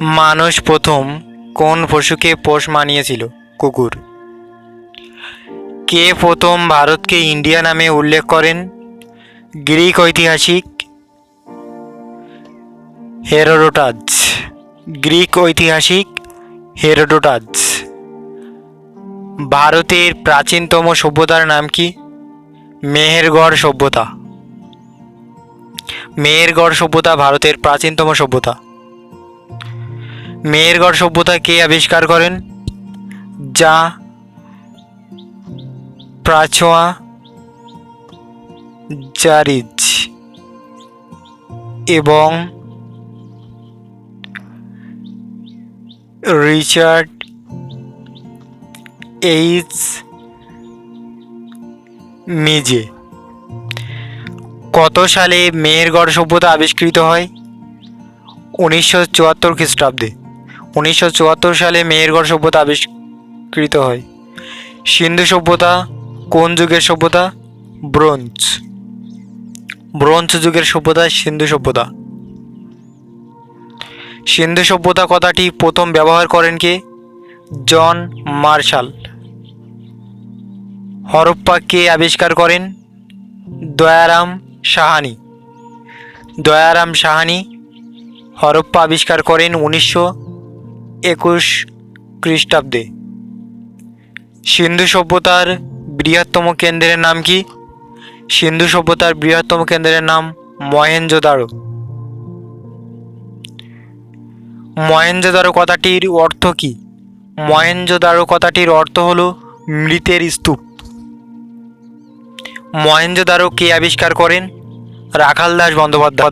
মানুষ প্রথম কোন পশুকে পোষ মানিয়েছিল? কুকুর। কে প্রথম ভারতকে ইন্ডিয়া নামে উল্লেখ করেন? গ্রিক ঐতিহাসিক হেরোডোটাস। গ্রিক ঐতিহাসিক হেরোডোটাস। ভারতের প্রাচীনতম সভ্যতার নাম কি? মেহেরগড় সভ্যতা। মেহেরগড় সভ্যতা ভারতের প্রাচীনতম সভ্যতা। মেহেরগড় সভ্যতা কে আবিষ্কার করেন? যা প্রাচোয়া জারিজ এবং রিচার্ড এইচ মিজে। কত সালে মেহেরগড় সভ্যতা আবিষ্কৃত হয়? উনিশশো চুয়াত্তর খ্রিস্টাব্দে। উনিশশো চুয়াত্তর সালে মেহেরগড় সভ্যতা আবিষ্কৃত হয়। সিন্ধু সভ্যতা, কোন যুগের সভ্যতা? ব্রোঞ্জ। ব্রোঞ্জ যুগের সভ্যতা, সিন্ধু সভ্যতা। সিন্ধু সভ্যতা কথাটি প্রথম ব্যবহার করেন কে? John Marshall. হরপ্পা কে আবিষ্কার করেন? দয়ারাম সাহানি। দয়ারাম সাহানি হরপ্পা আবিষ্কার করেন উনিশশো একুশ খ্রিস্টাব্দে। সিন্ধু সভ্যতার বৃহত্তম কেন্দ্রের নাম কি? সিন্ধু সভ্যতার বৃহত্তম কেন্দ্রের নাম মহেঞ্জোদারো মহেঞ্জোদারো কথাটির অর্থ কি? মহেঞ্জোদারো কথাটির অর্থ হলো মৃতের স্তূপ। মহেঞ্জোদারো কে আবিষ্কার করেন রাখালদাস বন্দ্যোপাধ্যায়।